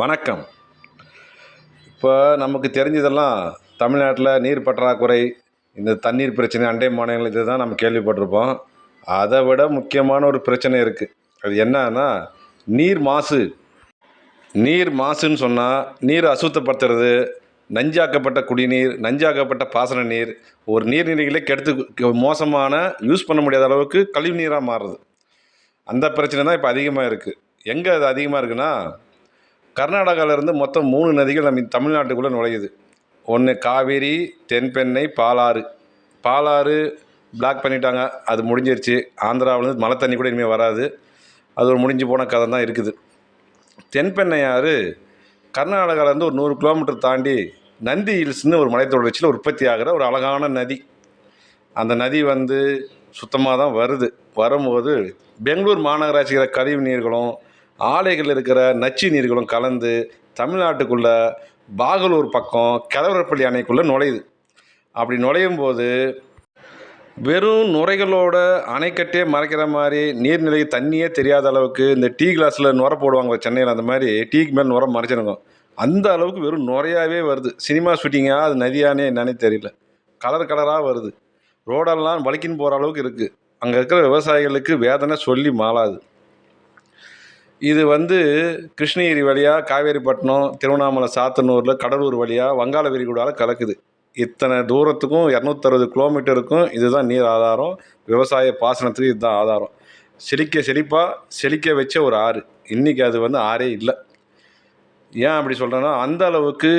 வணக்கம். இப்போ நமக்கு தெரிஞ்சதெல்லாம் தமிழ்நாட்டில் நீர் பற்றாக்குறை இந்த தண்ணீர் பிரச்சனை அண்டை மாநிலங்கள் இது தான் நம்ம கேள்விப்பட்டிருப்போம். அதை விட முக்கியமான ஒரு பிரச்சனை இருக்குது அது என்னன்னா நீர் மாசு. நீர் மாசுன்னு சொன்னால் நீர் அசுத்தப்படுத்துறது நஞ்சாக்கப்பட்ட குடிநீர் நஞ்சாக்கப்பட்ட பாசன நீர் ஒரு நீர்நிலைகளே கெடுத்து மோசமான யூஸ் பண்ண முடியாத அளவுக்கு கழிவு நீராக மாறுது. அந்த பிரச்சனை தான் இப்போ அதிகமாக இருக்குது எங்கே அது அதிகமாக இருக்குன்னா கர்நாடகாவிலேருந்து மொத்தம் மூணு நதிகள் நம்ம தமிழ்நாட்டுக்குள்ளே நுழையுது. ஒன்று காவேரி தென்பெண்ணை பாலாறு. பாலாறு பிளாக் பண்ணிட்டாங்க. அது முடிஞ்சிருச்சு. ஆந்திராவிலேருந்து மழை தண்ணி கூட இனிமேல் வராது. அது ஒரு முடிஞ்சு போன கதை தான் இருக்குது. தென்பெண்ணையாறு கர்நாடகாவிலேருந்து ஒரு நூறு கிலோமீட்டர் தாண்டி நந்தி ஹில்ஸ்னு ஒரு மலைத்தொடர்ச்சியில் உற்பத்தி ஆகிற ஒரு அழகான நதி. அந்த நதி வந்து சுத்தமாக தான் வருது. வரும்போது பெங்களூர் மாநகராட்சிக்கிற கழிவு நீர்களும் ஆலைகளில் இருக்கிற நச்சு நீர்களும் கலந்து தமிழ்நாட்டுக்குள்ள பாகலூர் பக்கம் கிழவரப்பள்ளி அணைக்குள்ளே நுழையுது. அப்படி நுழையும் போது வெறும் நுரைகளோட அணைக்கட்டே மறைக்கிற மாதிரி நீர்நிலை தண்ணியே தெரியாத அளவுக்கு இந்த டீ கிளாஸில் நுர போடுவாங்க சென்னையில் அந்த மாதிரி டீக்கு மேலே நுரம் மறைச்சிருக்கோம் அந்த அளவுக்கு வெறும் நுரையாகவே வருது. சினிமா ஷூட்டிங்காக அது நதியானே என்னன்னே தெரியல. கலர் கலராக வருது. ரோடெல்லாம் வலிக்கின்னு போகிற அளவுக்கு இருக்குது அங்கே இருக்கிற விவசாயிகளுக்கு வேதனை சொல்லி மாளாது. இது வந்து கிருஷ்ணகிரி வழியாக காவேரிப்பட்டினம் திருவண்ணாமலை சாத்தனூரில் கடலூர் வழியாக வங்காள விரிகுடாவில் கலக்குது. இத்தனை தூரத்துக்கும் இரநூத்தறுபது கிலோமீட்டருக்கும் இதுதான் நீர் ஆதாரம். விவசாய பாசனத்துக்கு இதுதான் ஆதாரம். செழிக்க செழிப்பாக செழிக்க வச்ச ஒரு ஆறு. இன்றைக்கி அது வந்து ஆறே இல்லை. ஏன் அப்படி சொல்கிறேன்னா அந்த அளவுக்கு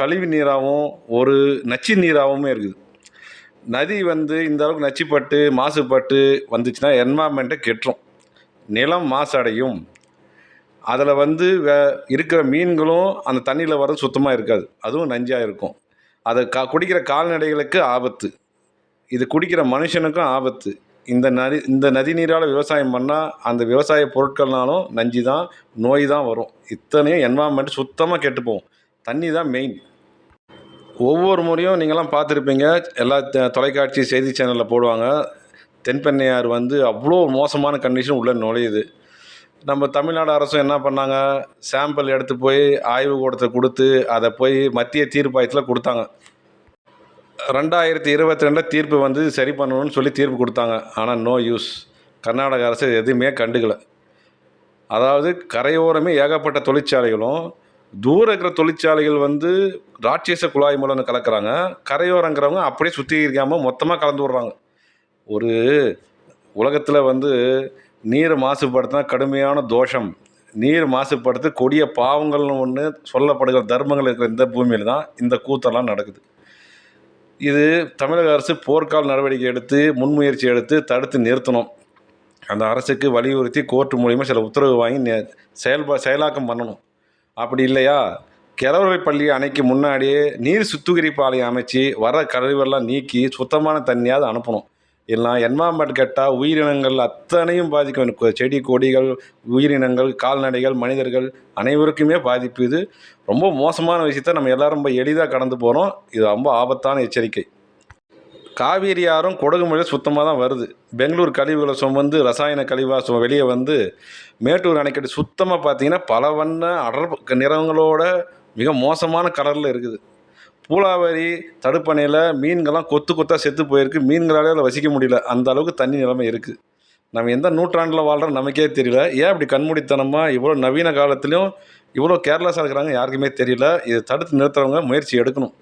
கழிவு நீராகவும் ஒரு நச்சு நீராகவும் இருக்குது. நதி வந்து இந்த அளவுக்கு நச்சுப்பட்டு மாசுபட்டு வந்துச்சுன்னா என்வாமெண்ட்டை கெட்டுரும். நிலம் மாசடையும். அதில் வந்து வே இருக்கிற மீன்களும் அந்த தண்ணியில் வர சுத்தமாக இருக்காது. அதுவும் நஞ்சாக இருக்கும். அதை கா குடிக்கிற கால்நடைகளுக்கு ஆபத்து. இது குடிக்கிற மனுஷனுக்கும் ஆபத்து. இந்த நதி இந்த நதி நீரால் விவசாயம் பண்ணால் அந்த விவசாய பொருட்கள்னாலும் நஞ்சு தான் நோய் தான் வரும். இத்தனையும் என்வாமெண்ட் சுத்தமாக கெட்டு போகும். தண்ணி தான் மெயின் ஒவ்வொரு முறையும் நீங்களாம் பார்த்துருப்பீங்க. எல்லா தொலைக்காட்சி செய்தி சேனலில் போடுவாங்க. தென்பெண்ணையார் வந்து அவ்வளோ மோசமான கண்டிஷன் உள்ளே நுழையுது. நம்ம தமிழ்நாடு அரசும் என்ன பண்ணாங்க? சாம்பிள் எடுத்து போய் ஆய்வுக்கூடத்தை கொடுத்து அதை போய் மத்திய தீர்ப்பாயத்தில் கொடுத்தாங்க. ரெண்டாயிரத்தி இருபத்தி ரெண்டில் தீர்ப்பு வந்து சரி பண்ணணும்னு சொல்லி தீர்ப்பு கொடுத்தாங்க. ஆனால் நோ யூஸ் கர்நாடக அரசு எதுவுமே கண்டுக்கல. அதாவது கரையோரமே ஏகப்பட்ட தொழிற்சாலைகளும் தூரம் இருக்கிற தொழிற்சாலைகள் வந்து ராட்சச குழாய் மூலம் கலக்கிறாங்க. கரையோரங்கிறவங்க அப்படியே சுத்திகரிக்காமல் மொத்தமாக கலந்து விட்றாங்க. ஒரு உலகத்தில் வந்து நீர் மாசுபடுத்தினா கடுமையான தோஷம். நீர் மாசுபடுத்து கொடிய பாவங்கள்னு ஒன்று சொல்லப்படுகிற தர்மங்கள் இருக்கிற இந்த பூமியில் தான் இந்த கூத்தெல்லாம் நடக்குது. இது தமிழக அரசு போர்க்கால நடவடிக்கை எடுத்து முன்முயற்சி எடுத்து தடுத்து நிறுத்தணும். அந்த அரசுக்கு வலியுறுத்தி கோர்ட்டு மூலிமா சில உத்தரவு வாங்கி செயல்பா செயலாக்கம் பண்ணணும். அப்படி இல்லையா? கிழவரைப்பள்ளி அணைக்கு முன்னாடியே நீர் சுத்திகரிப்பு ஆலையை அமைச்சு வர கழிவெல்லாம் நீக்கி சுத்தமான தண்ணியாவது அனுப்பணும். இல்லைனா என்வாமெண்ட் கெட்டால் உயிரினங்கள் அத்தனையும் பாதிக்கும். செடி கொடிகள் உயிரினங்கள் கால்நடைகள் மனிதர்கள் அனைவருக்குமே பாதிப்பு இது. ரொம்ப மோசமான விஷயத்த நம்ம எல்லோரும் ரொம்ப எளிதாக கடந்து போகிறோம் இது ரொம்ப ஆபத்தான எச்சரிக்கை. காவேரி ஆறும் கொடகு மழை சுத்தமாக தான் வருது. பெங்களூர் கழிவுகளை சுமந்து ரசாயன கழிவாக சு வெளியே வந்து மேட்டூர் அணைக்கட்டு சுத்தமாக பார்த்தீங்கன்னா பல வண்ண அடர் நிறங்களோட மிக மோசமான கலரில் இருக்குது. பூலாவரி தடுப்பணையில் மீன்கள்லாம் கொத்து கொத்தாக செத்து போயிருக்கு. மீன்களாலே அதில் வசிக்க முடியல. அந்த அளவுக்கு தண்ணி நிலைமை இருக்குது நம்ம எந்த நூற்றாண்டில் வாழ்கிறோம் நமக்கே தெரியல. ஏன் இப்படி கண்மூடித்தனமாக இவ்வளோ நவீன காலத்துலேயும் இவ்வளோ கேர்லெஸ்ஸாக இருக்கிறாங்க யாருக்குமே தெரியல. இதை தடுத்து நிறுத்துறவங்க முயற்சி எடுக்கணும்.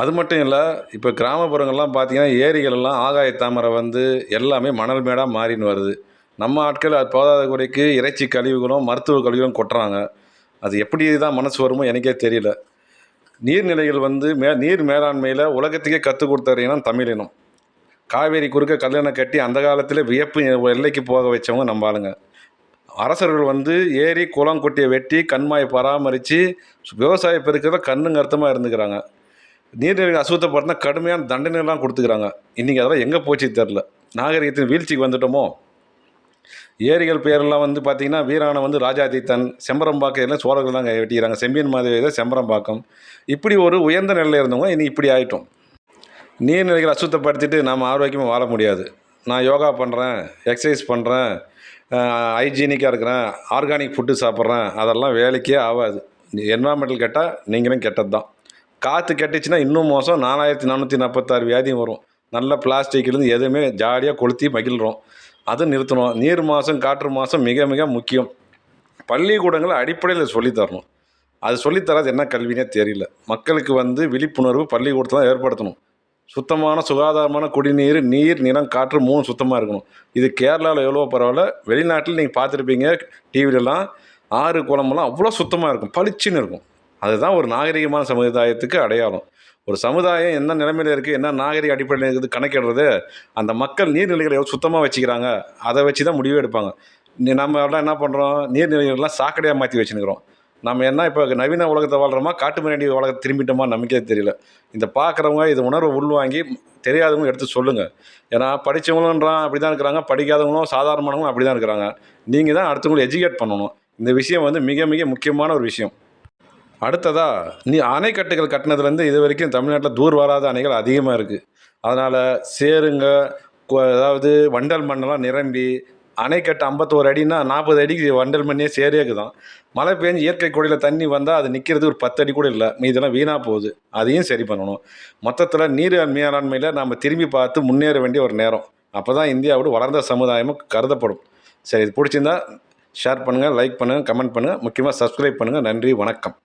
அது மட்டும் இல்லை இப்போ கிராமப்புறங்கள்லாம் பார்த்தீங்கன்னா ஏரிகளெல்லாம் ஆகாய தாமரை வந்து எல்லாமே மணல் மேடாக மாறின்னு வருது. நம்ம ஆட்கள் அது போதாத குறைக்கு இறைச்சி கழிவுகளும் மருத்துவ கழிவுகளும் கொட்டுறாங்க. அது எப்படி தான் மனசு வருமோ எனக்கே தெரியல. நீர்நிலைகள் வந்து மே நீர் மேலாண்மையில் உலகத்துக்கே கற்றுக் கொடுத்த இனம் தமிழ் இனம். காவேரி குறுக்க கல்யாணம் கட்டி அந்த காலத்தில் வியப்பு எல்லைக்கு போக வச்சவங்க நம்ம ஆளுங்க. அரசர்கள் வந்து ஏரி குளம் குட்டியை வெட்டி கண்மாயை பராமரித்து விவசாய பெருக்கிறத கண்ணுங்க அர்த்தமாக இருந்துக்கிறாங்க. நீர்நிலைகள் அசுத்தப்படுத்தினா கடுமையான தண்டனைலாம் கொடுத்துக்கிறாங்க. இன்றைக்கி அதெல்லாம் எங்கே போச்சு தெரில நாகரிகத்தின் வீழ்ச்சிக்கு வந்துட்டோமோ? ஏரிகள் பேரெல்லாம் வந்து பார்த்திங்கன்னா வீராணம் வந்து ராஜாதித்தன் செம்பரம்பாக்கம் எல்லாம் சோழர்கள் தான் வெட்டிக்கிறாங்க. செம்பியன் மாதேவி செம்பரம்பாக்கம். இப்படி ஒரு உயர்ந்த நிலையில் இருந்தவங்க இனி இப்படி ஆகிட்டோம் நீர்நிலைகளை அசுத்தப்படுத்திட்டு நாம் ஆரோக்கியமாக வாழ முடியாது. நான் யோகா பண்ணுறேன் எக்ஸசைஸ் பண்ணுறேன் ஹைஜீனிக்காக இருக்கிறேன் ஆர்கானிக் ஃபுட்டு சாப்பிட்றேன் அதெல்லாம் வேலைக்கே ஆகாது. என்வரான்மெண்டல் கேட்டால் நீங்களும் கெட்டது தான் காற்று கெட்டுச்சுன்னா இன்னும் மோசம். நாலாயிரத்தி நானூற்றி நாற்பத்தாறு வியாதியும் வரும். நல்ல பிளாஸ்டிக்லேருந்து எதுவுமே ஜாலியாக கொளுத்தி மகிழ்கிறோம் அதை நிறுத்தணும். நீர் மாதம் காற்று மாதம் மிக மிக முக்கியம். பள்ளிக்கூடங்களை அடிப்படையில் சொல்லித் தரணும் அது சொல்லித்தராது என்ன கல்வினே தெரியல. மக்களுக்கு வந்து விழிப்புணர்வு பள்ளிக்கூடத்தில் தான் ஏற்படுத்தணும். சுத்தமான சுகாதாரமான குடிநீர் நீர் நிலம் காற்று மூணு சுத்தமாக இருக்கணும். இது கேரளாவில் எவ்வளோ பரவாயில்ல. வெளிநாட்டில் நீங்கள் பார்த்துருப்பீங்க டிவிலலாம் ஆறு குளமெல்லாம் அவ்வளோ சுத்தமாக இருக்கும். பளிச்சுன்னு இருக்கும். அதுதான் ஒரு நாகரிகமான சமுதாயத்துக்கு அடையாளம். ஒரு சமுதாயம் என்ன நிலைமையில் இருக்குது என்ன நாகரிக அடிப்படையில் இருக்குது கணக்கிடுறது அந்த மக்கள் நீர்நிலைகளை எவ்வளோ சுத்தமாக வச்சுக்கிறாங்க அதை வச்சு தான் முடிவே எடுப்பாங்க. நீ நம்ம எல்லாம் என்ன பண்ணுறோம் நீர்நிலைகள்லாம் சாக்கடையாக மாற்றி வச்சுருக்கிறோம் நம்ம என்ன இப்போ நவீன உலகத்தை வாழ்கிறோமா காட்டு மிராண்டி உலகத்தை திரும்பிட்டோமா நமக்கே தெரியல. இந்த பார்க்குறவங்க இது உணர்வை உள்வாங்கி தெரியாதவங்க எடுத்து சொல்லுங்கள் ஏன்னா படித்தவங்களும்ன்றான் அப்படி தான் இருக்கிறாங்க. படிக்காதவங்களும் சாதாரணமானவங்களும் அப்படி தான் இருக்கிறாங்க. நீங்கள் தான் அடுத்தவங்களை எஜுகேட் பண்ணணும். இந்த விஷயம் வந்து மிக மிக முக்கியமான ஒரு விஷயம். அடுத்ததா நீ அணைக்கட்டுகள் கட்டினதுலேருந்து இது வரைக்கும் தமிழ்நாட்டில் தூர் வராத அணைகள் அதிகமாக இருக்குது அதனால் சேருங்க அதாவது வண்டல் மண்ணெல்லாம் நிரம்பி அணைக்கட்டு ஐம்பத்தோரு அடின்னா நாற்பது அடிக்கு வண்டல் மண்ணே சேரேக்கு தான் மழை பெஞ்சு இயற்கை கொடியில் தண்ணி வந்தால் அது நிற்கிறது ஒரு பத்து அடி கூட இல்லை. மீதெல்லாம் வீணாக போகுது. அதையும் சரி பண்ணணும். மொத்தத்தில் நீர் மேலாண்மையில் நம்ம திரும்பி பார்த்து முன்னேற வேண்டிய ஒரு நேரம். அப்போ தான் இந்தியாவோட வளர்ந்த சமுதாயமும் கருதப்படும். சரி இது பிடிச்சிருந்தா ஷேர் பண்ணுங்கள் லைக் பண்ணுங்கள் கமெண்ட் பண்ணுங்கள் முக்கியமாக சப்ஸ்கிரைப் பண்ணுங்கள் நன்றி வணக்கம்.